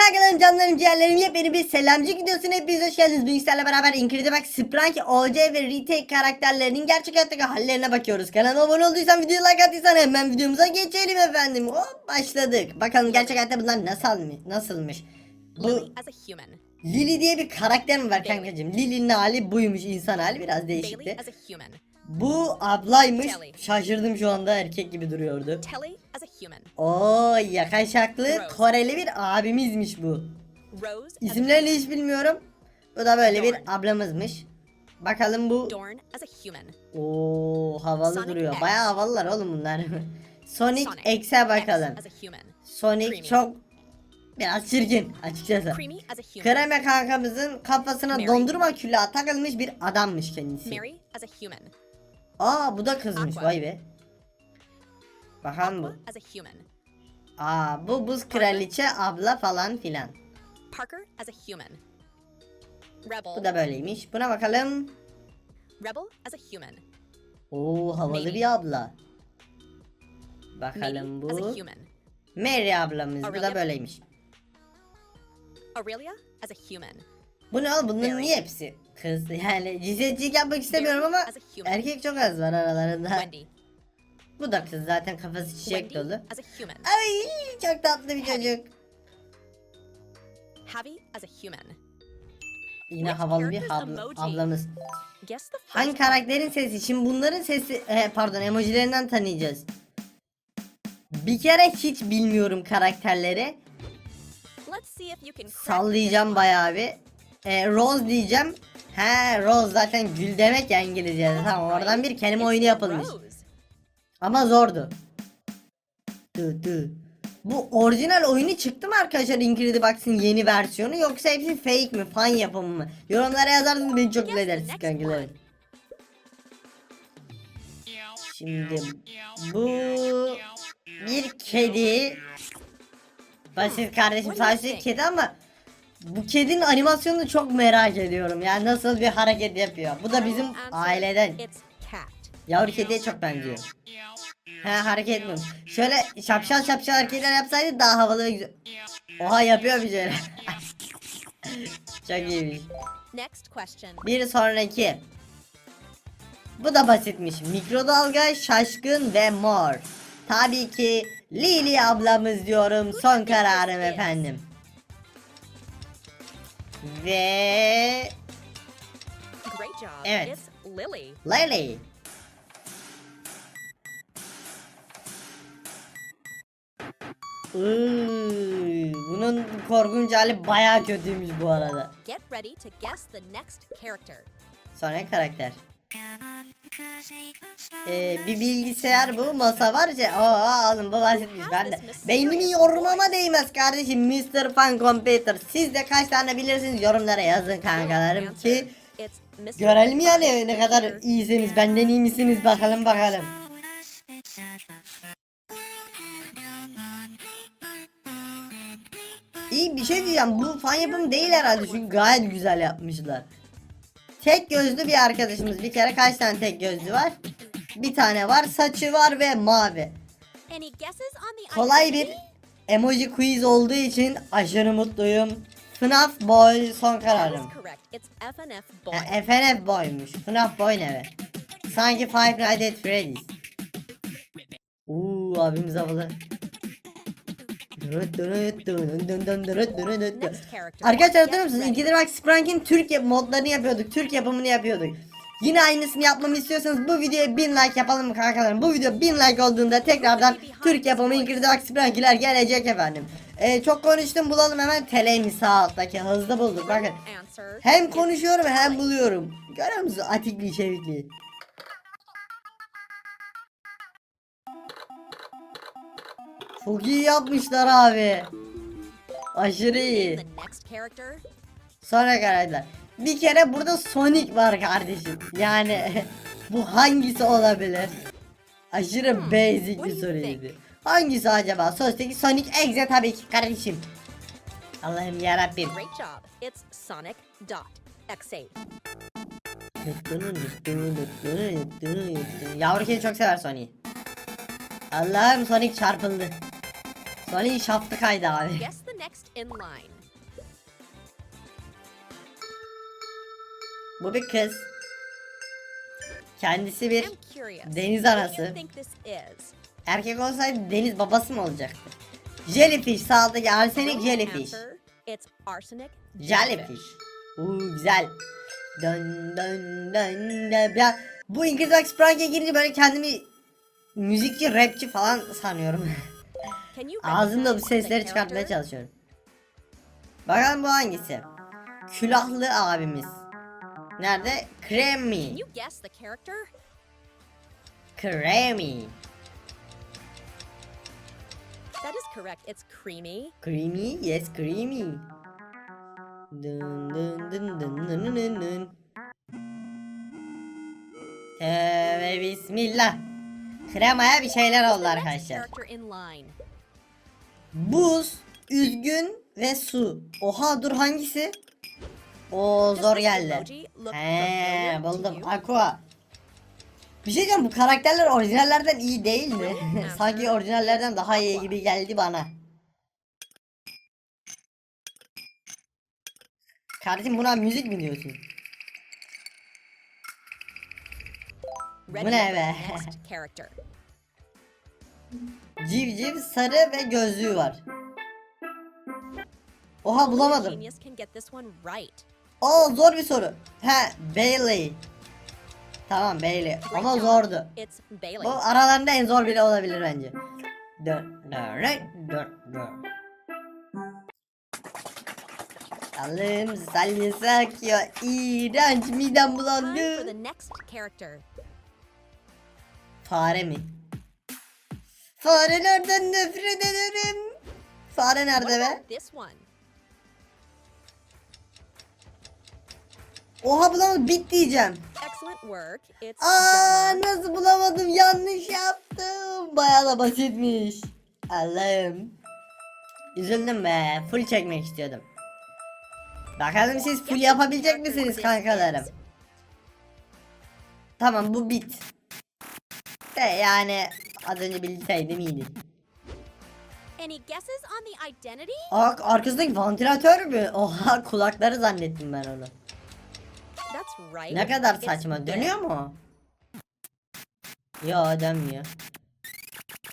Kankalarım canlarım ciğerlerim yepyeni bir selamcı videosuna hepiniz hoş geldiniz. Sizlerle beraber Incredible Spranky, OC ve Retake karakterlerinin gerçek hayattaki hallerine bakıyoruz. Kanala abone olduysan videoyu like attıysan hemen videomuza geçelim efendim. Hop başladık. Bakalım gerçek hayatta bunlar nasıl nasılmış. Bu Lily diye bir karakter mi var kankacığım? Lily'nin hali buymuş insan hali biraz değişikti. Bu ablaymış. Şaşırdım şu anda erkek gibi duruyordu. Oo yakaşaklı Rose. Koreli bir abimizmiş bu. İsimlerini hiç bilmiyorum. Bu da böyle bir ablamızmış. Bakalım bu. Oo havalı Sonic duruyor. X. Bayağı havalılar oğlum bunlar. Sonic, Sonic X'e bakalım. X. Sonic Creamy. çok biraz çirkin açıkçası. Kreme kankamızın kafasına Mary. dondurma külağı takılmış bir adammış kendisi. Mary as a human. Aa bu da kızmış vay be. Bakalım bu. Aa bu buz kraliçe abla falan filan. Parker as a human. Rebel. Bu da böyleymiş. Buna bakalım. Rebel as a human. Oo havalı Maybe. bir abla. Maybe Bakalım a bu. Mary ablamız. Bu da Aurelia. böyleymiş. Aurelia as a human. Bu ne oğlum bunların niye hepsi kız? Yani cinsiyetçilik yapmak istemiyorum ama erkek çok az var aralarında. Bu da kız zaten kafası çiçek dolu. Ay çok tatlı bir çocuk. Yine havalı bir abla- ablamız. Hangi karakterin sesi? Şimdi bunların sesi e, pardon emojilerinden tanıyacağız. Bir kere hiç bilmiyorum karakterleri. Sallayacağım bayağı bir. E, Rose diyeceğim. He Rose zaten gül demek ya İngilizce'de. Tamam oradan bir kelime oyunu yapılmış. Ama zordu. Dı dı. Bu orijinal oyunu çıktı mı arkadaşlar Incredible Box'ın yeni versiyonu yoksa hepsi fake mi fan yapımı mı? Yorumlara yazarsanız beni çok mutlu edersiniz kankilerim. Şimdi bu bir kedi. Basit kardeşim sadece kedi ama bu kedinin animasyonunu çok merak ediyorum. Yani nasıl bir hareket yapıyor. Bu da bizim aileden. Yavru kediye çok benziyor. He hareket etmiyorum. Şöyle şapşal şapşal hareketler yapsaydı daha havalı ve güzel. Oha yapıyor bir şeyler. çok iyiymiş. Bir sonraki. Bu da basitmiş. Mikrodalga, şaşkın ve mor. Tabii ki Lili ablamız diyorum. Son kararım efendim. Ve Great job. Evet. It's Lily. Lily. Iıı, bunun korkunç hali baya kötüymüş bu arada. Get ready to guess the next character. Sonra karakter. Ee, bir bilgisayar bu masa var ya aa alın bu basitmiş ben de beynimi yormama değmez kardeşim. Mr. Fun Computer siz de kaç tane bilirsiniz? Yorumlara yazın kankalarım ki görelim yani ne kadar iyisiniz benden iyi misiniz? Bakalım bakalım. İyi bir şey diyeceğim. Bu fan yapımı değil herhalde çünkü gayet güzel yapmışlar Tek gözlü bir arkadaşımız bir kere kaç tane tek gözlü var? Bir tane var saçı var ve mavi Kolay bir emoji quiz olduğu için aşırı mutluyum. FNAF Boy son kararım. FNF Boy. Ha, FNF Boy'muş. FNAF Boy ne be? Sanki Five Nights at Freddy's. Uuu abimiz havalı. Arkadaşlar hatırlıyor musunuz? İkidir bak Sprank'in Türk yap- modlarını yapıyorduk. Türk yapımını yapıyorduk. Yine aynısını yapmamı istiyorsanız bu videoya 1000 like yapalım mı kankalarım? Bu video 1000 like olduğunda tekrardan Türk yapımı İngiliz bak Sprank'iler gelecek efendim. Ee, çok konuştum bulalım hemen teleğimi sağ alttaki hızlı bulduk bakın. Hem konuşuyorum hem buluyorum. Görüyor musun atikli çevikliği? Çok iyi yapmışlar abi. Aşırı iyi. Sonra karakter. Bir kere burada Sonic var kardeşim. Yani bu hangisi olabilir? Aşırı Hmm, basic bir soruydu. Hangisi acaba? Sos'taki Sonic Exe tabii ki kardeşim. Allah'ım yarabbim. Great job. It's Sonic Dot X8. Yavru kedi çok sever Sonic'i. Allah'ım Sonic çarpıldı. Sonic şaftı kaydı abi. Guess the next in line. Bu bir kız. Kendisi bir I'm curious. deniz What do anası. you think this is? erkek olsaydı deniz babası mı olacaktı? Jellyfish sağdaki arsenik jellyfish. answer. It's arsenic Jellyfish. Uuu güzel. Dön dön dön dön. Ya, bu İngiliz Max Prank'e girince böyle kendimi müzikçi, rapçi falan sanıyorum. Ağzımda bu sesleri çıkartmaya çalışıyorum. Bakalım bu hangisi? Külahlı abimiz. Nerede? Character? Creamy. That is correct. It's creamy. Creamy, yes creamy. Dın dın dın dın dın dın dın. Tövbe bismillah. Kremaya bir şeyler oldu arkadaşlar. Buz, üzgün ve su. Oha dur hangisi? O zor geldi. He buldum. Aqua. Bir şey diyeceğim bu karakterler orijinallerden iyi değil mi? Sanki orijinallerden daha iyi gibi geldi bana. Kardeşim buna müzik mi diyorsun? Bu ne be? Civciv sarı ve gözlüğü var. Oha bulamadım. Aa zor bir soru. He Bailey. Tamam Bailey ama zordu. Bu aralarında en zor bile olabilir bence. Dön dön dön dön. Allah'ım salyası akıyor. İğrenç midem bulandı. Fare mi? Farelerden nefret ederim. Fare nerede be? Oha bulamadım bit diyeceğim. Aa nasıl bulamadım yanlış yaptım. Bayağı da basitmiş. Allah'ım. Üzüldüm be. Full çekmek istiyordum. Bakalım siz full yapabilecek misiniz kankalarım? Tamam bu bit. De yani az önce bilseydim iyiydi. Any guesses on the identity? Aa arkasındaki vantilatör mü? Oha kulakları zannettim ben onu. That's right. Ne kadar saçma. Dönüyor mu? Yo dönmüyor.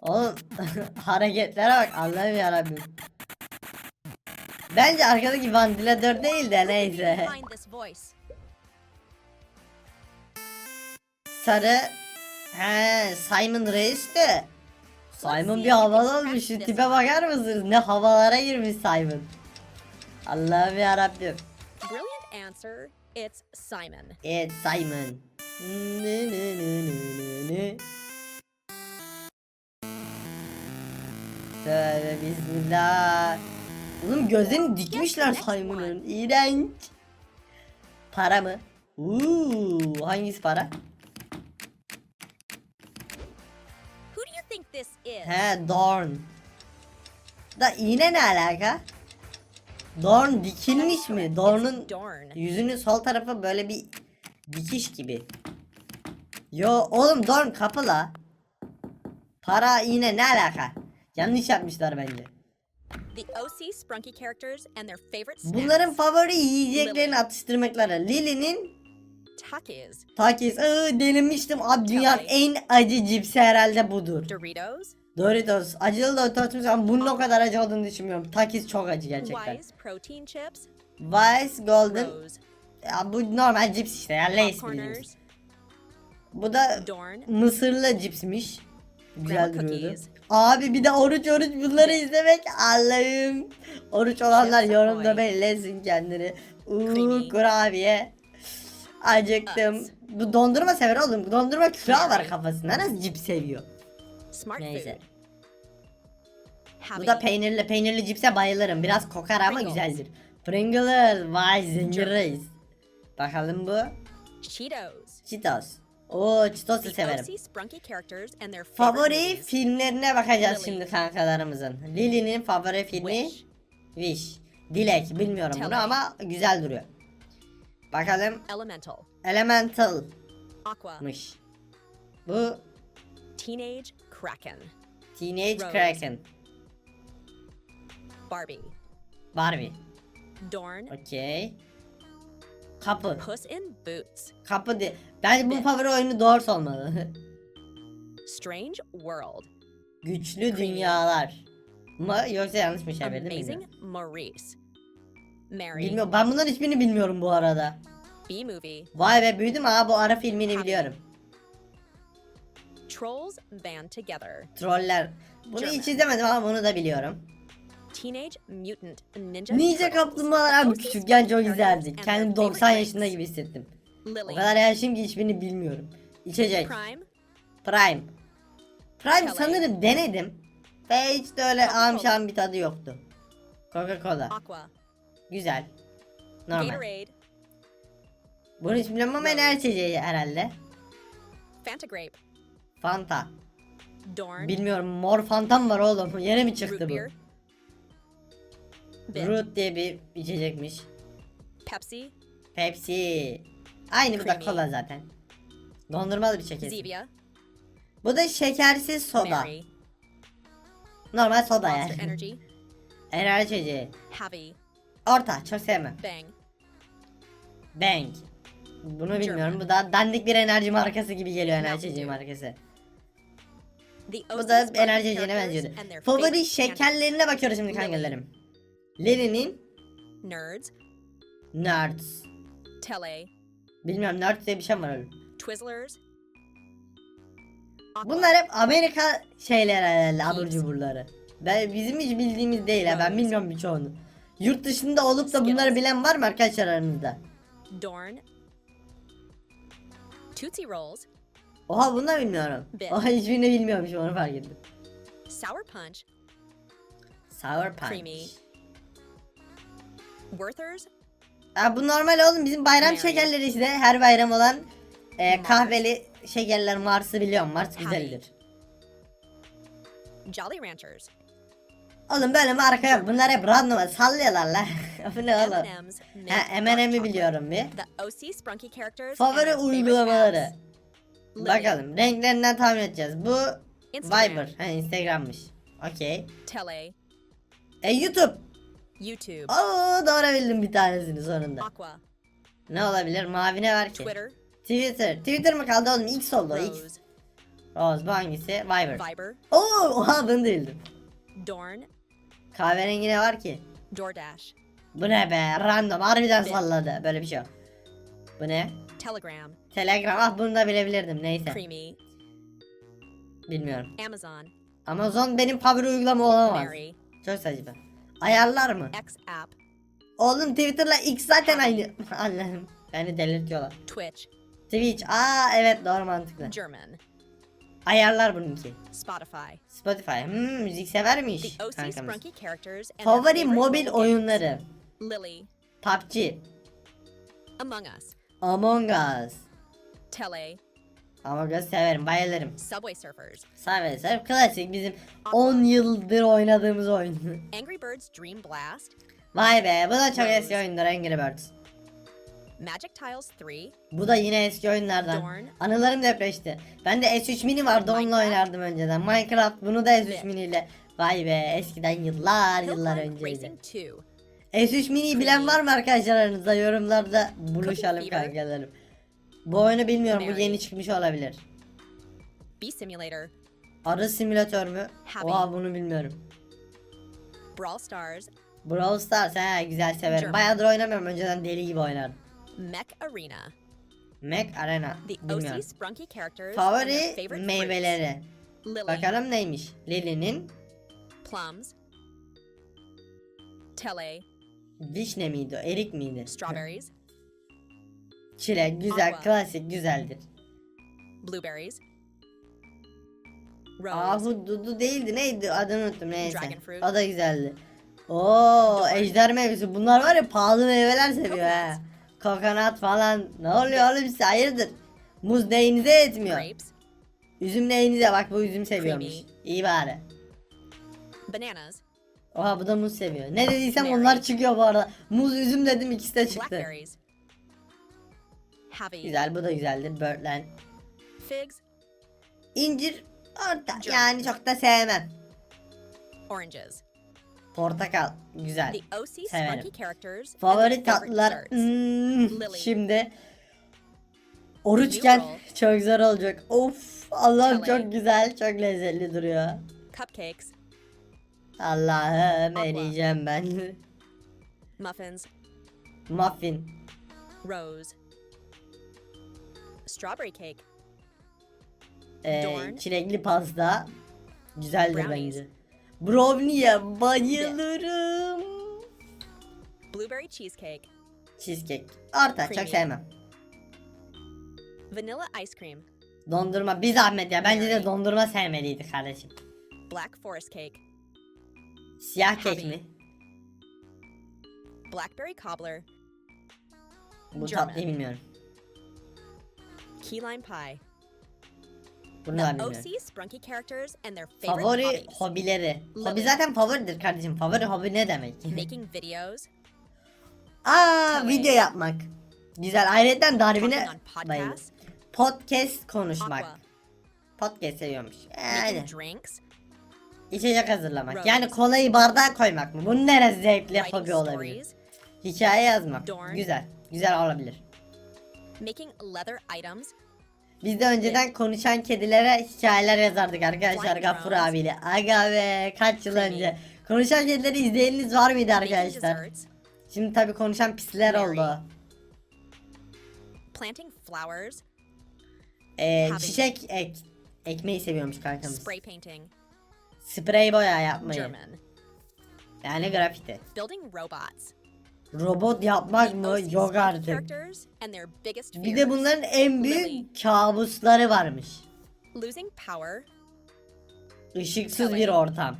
Oğlum hareketlere bak Allah'ım yarabbim. Bence arkadaki vantilatör değil de neyse. Sarı. He Simon Reis de. Simon bir olmuş. Şu tipe bakar mısınız? Ne havalara girmiş Simon. Allah'ım yarabbim. Brilliant answer. It's Simon. Evet Simon. Nı nı nı nı nı nı. Tövbe bismillah. Oğlum gözlerini dikmişler Simon'ın. İğrenç. Para mı? Uuu hangisi para? He Dorn. Da iğne ne alaka? Dorn dikilmiş mi? Dorn'un yüzünün sol tarafı böyle bir dikiş gibi. Yo oğlum Dorn kapı la. Para iğne ne alaka? Yanlış yapmışlar bence. Bunların favori yiyeceklerini atıştırmakları. Lily'nin Takis, Takis. Iı, denemiştim. Abi dünyanın en acı cipsi herhalde budur. Doritos, Doritos. Acılı Doritos ama bunun o kadar acı olduğunu düşünmüyorum. Takis çok acı gerçekten. Wise protein chips, Vice Golden. Rose, Ya bu normal cips işte ya Lay's popcorners, Bu da Dorn, mısırlı cipsmiş. Güzel duruyordu. Abi bir de oruç oruç bunları izlemek Allah'ım. Oruç olanlar yorumda Ahoy. bellesin kendini. Uuu kurabiye. Acıktım. Bu dondurma sever oğlum. Bu dondurma külah var kafasında. Nasıl cips seviyor? Neyse. Bu da peynirli. Peynirli cipse bayılırım. Biraz kokar ama güzeldir. Pringles. Vay zincir Jerky. reis. Bakalım bu. Cheetos. Cheetos. Oo Cheetos'u severim. Favori filmlerine bakacağız şimdi kankalarımızın. Lily'nin favori filmi Wish, Wish. Dilek bilmiyorum bunu ama güzel duruyor. Bakalım Elemental, Elemental'mış. Aqua, Bu Teenage Kraken, Teenage Rose. Kraken. Barbie, Barbie. Dorn. Okey. Kapı. Puss in Boots. Kapı de. Bence bu favori oyunu Doors olmalı. Strange World. Güçlü dünyalar. Mı yoksa yanlış mı çevirdim Amazing bilmiyorum. Maurice. Mary. Bilmiyorum. Ben bunların hiçbirini bilmiyorum bu arada. B Movie. Vay be büyüdüm ha bu ara filmini biliyorum. Trolls Band Together. Troller. Bunu German. hiç izlemedim ama bunu da biliyorum. Teenage Mutant Ninja Ninja. Kaplumbağalar abi küçükken çok characters güzeldi. and Kendim their 90 favorite yaşında gibi hissettim. O kadar yaşım ki hiçbirini bilmiyorum. İçecek. Prime. Prime. Prime sanırım denedim. Ve hiç de öyle amşan bir tadı yoktu. Coca-Cola. Aqua. Güzel. Normal. Gatorade. Bunu hiç bilmem ama enerji içeceği herhalde. Fanta Grape. Fanta. Dorn. Bilmiyorum mor Fantam var oğlum. Yeni mi çıktı bu? Root diye bir içecekmiş. Pepsi. Pepsi. Aynı bu da kola zaten. Dondurmalı bir şeker. Zevia. Bu da şekersiz soda. Mary. Normal soda yani. Energy. Enerji içeceği. Heavy. Orta çok sevmem. Bang. Bang. Bunu bilmiyorum. Bu da dandik bir enerji markası gibi geliyor enerji markası. Bu da enerji characters benziyordu. Favori şekerlerine bakıyoruz şimdi kankalarım. Lily'nin candy. Nerds. Tele. Bilmiyorum Nerds diye bir şey var öyle. Twizzlers. Bunlar hep Amerika şeyler herhalde abur cuburları. Ben, bizim hiç bildiğimiz değil ha ben bilmiyorum birçoğunu. Yurt dışında olup da bunları bilen var mı arkadaşlar aranızda? Dorn. Tootsie Rolls. Oha bunu da bilmiyorum. Bit. Oha hiçbirini bilmiyormuşum onu fark ettim. Sour Punch. Sour Punch. Creamy. Werther's. Ha, bu normal oğlum bizim bayram Mary. şekerleri işte her bayram olan e, Mars. kahveli şekerler Mars'ı biliyorum Mars güzeldir. Jolly Ranchers. Oğlum böyle marka yok bunlar hep random sallıyorlar lan. bu ne oğlum? Ha M&M'i biliyorum bir. Favori uygulamaları. Bakalım renklerinden tahmin edeceğiz. Bu. Viber. Ha Instagram'mış. Okey. Tele. E YouTube. YouTube. Oo doğru bildim bir tanesini sonunda. Aqua. Ne olabilir? Mavi ne var ki? Twitter. Twitter. Twitter mı kaldı oğlum? X oldu X. Rose bu hangisi? Viber. Viber. Oo oha bunu değildim. Dorn. Kahverengi ne var ki? DoorDash. Bu ne be? Random. Harbiden Bi- salladı. Böyle bir şey yok. Bu ne? Telegram. Telegram. Ah bunu da bilebilirdim. Neyse. Creamy. Bilmiyorum. Amazon. Amazon benim favori uygulama olamaz. Mary. Çok saçma. Ayarlar mı? X app. Oğlum Twitter'la X zaten aynı. Allah'ım. Beni delirtiyorlar. Twitch. Twitch. Aa evet doğru mantıklı. German. Ayarlar bununki. Spotify. Spotify. Hmm, müzik severmiş kankamız. Favori mobil oyunları. Lily. PUBG. Among Us. Among Us. Tele. Among Us severim bayılırım. Subway Surfers. Severim severim. Klasik bizim 10 yıldır oynadığımız oyun. Angry Birds Dream Blast. Vay be bu da çok eski oyundur Angry Birds. Magic Tiles 3. Bu da yine eski oyunlardan. Anılarım depreşti. Ben de S3 mini vardı onunla oynardım önceden. Minecraft bunu da S3 Lit. mini ile. Vay be eskiden yıllar yıllar önceydi. Racing 2. S3 mini'yi bilen var mı arkadaşlar aranızda? Yorumlarda buluşalım kankalarım. Bu oyunu bilmiyorum bu yeni çıkmış olabilir. Bee Simulator. Arı simülatör mü? Oha bunu bilmiyorum. Brawl Stars. Brawl Stars he güzel severim. Bayağıdır oynamıyorum önceden deli gibi oynardım. Mech Arena. Mac Arena The bilmiyorum. Favori meyveleri. Lily. Bakalım neymiş? Lily'nin Plums. Tele. vişne miydi? o, Erik miydi? Strawberries. Çilek güzel, Aqua. klasik güzeldir. Blueberries. Rose. Ahu dudu değildi neydi adını unuttum neyse. Dragon fruit. O da güzeldi. Oo ejder meyvesi bunlar var ya pahalı meyveler seviyor ha. Kokonat falan. Ne oluyor oğlum size hayırdır? Muz neyinize yetmiyor. Üzüm neyinize bak bu üzüm seviyormuş. İyi bari. Bananas. Oha bu da muz seviyor. Ne dediysem onlar çıkıyor bu arada. Muz üzüm dedim ikisi de çıktı. Güzel bu da güzeldir. Birdland. Figs. İncir orta yani çok da sevmem. Oranges. Portakal. Güzel. Severim. Favori tatlılar. Hmm, şimdi. Oruçken çok zor olacak. Of Allah'ım çok güzel. Çok lezzetli duruyor. Cupcakes, Allah'ım eriyeceğim ben. muffins, Muffin. rose, strawberry cake, Ee, çilekli pasta. Güzeldir Brownies. bence. Brownie'ye bayılırım. blueberry cheesecake, Cheesecake. Orta çok Creamy. sevmem. vanilla ice cream, Dondurma bir zahmet ya. Bence de dondurma sevmeliydi kardeşim. black forest cake, Siyah kek mi? blackberry cobbler, Bu German. tatlıyı bilmiyorum. key lime pie. Bunu da The bilmiyorum. OC spunky characters and their favorite Favori hobbies. hobileri. Hobi zaten favoridir kardeşim. Favori hobi ne demek? Making videos, Aa video yapmak. Güzel. Ayrıca on bayılır. Podcast konuşmak. Podcast seviyormuş. drinks, İçecek hazırlamak. Yani kolayı bardağa koymak mı? Bunun neresi zevkli hobi olabilir? Hikaye yazmak. Güzel. Güzel olabilir. making leather items, Biz de önceden konuşan kedilere hikayeler yazardık arkadaşlar Gaffur abiyle. Aga be kaç yıl önce. Konuşan kedileri izleyeniniz var mıydı arkadaşlar? Şimdi tabi konuşan pisler oldu. planting flowers, Ee, çiçek ek, ekmeği seviyormuş kankamız. spray painting, Sprey boya yapmayı. German, Yani grafiti. building robots. Robot yapmak mı? Yok artık. Bir de bunların en büyük kabusları varmış. Işıksız bir ortam.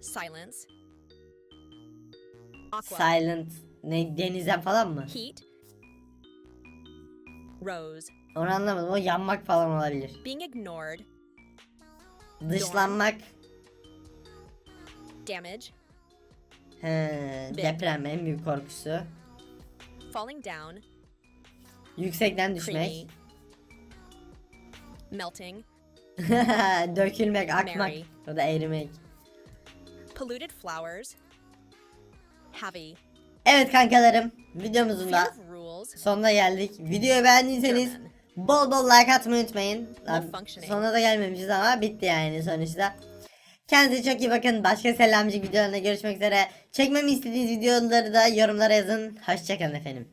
silence, Silent. Ne denize falan mı? heat, rose, Onu anlamadım. O yanmak falan olabilir. being ignored, Dışlanmak. damage, He, deprem en büyük korkusu. falling down, Yüksekten düşmek. melting, Dökülmek, akmak. O da erimek. polluted flowers, heavy, Evet kankalarım. Videomuzun da sonuna geldik. Videoyu beğendiyseniz bol bol like atmayı unutmayın. Sonuna da gelmemişiz ama bitti yani sonuçta. Kendinize çok iyi bakın. Başka selamcı videolarında görüşmek üzere. Çekmemi istediğiniz videoları da yorumlara yazın. Hoşçakalın efendim.